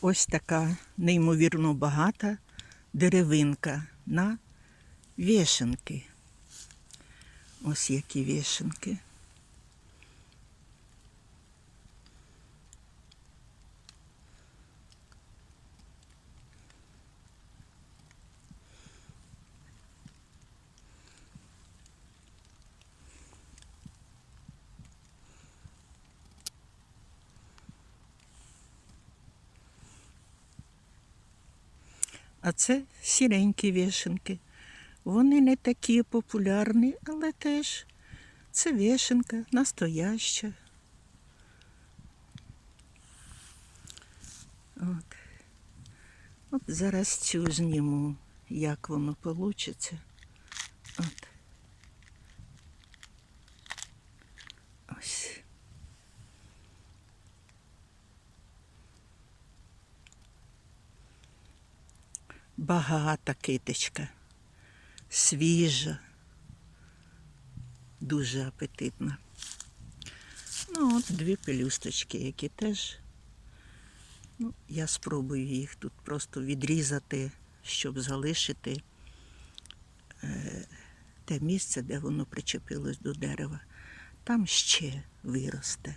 ось така неймовірно багата деревинка на вішенки. Ось які вішенки. А це сіренькі вішенки. Вони не такі популярні, але теж це вішенка настояща. От. От зараз цю зніму, як воно вийде. От. Ось. Багата киточка, свіжа, дуже апетитна. Ну, от дві пелюсточки, які теж. Ну, я спробую їх тут просто відрізати, щоб залишити е, те місце, де воно причепилось до дерева. Там ще виросте.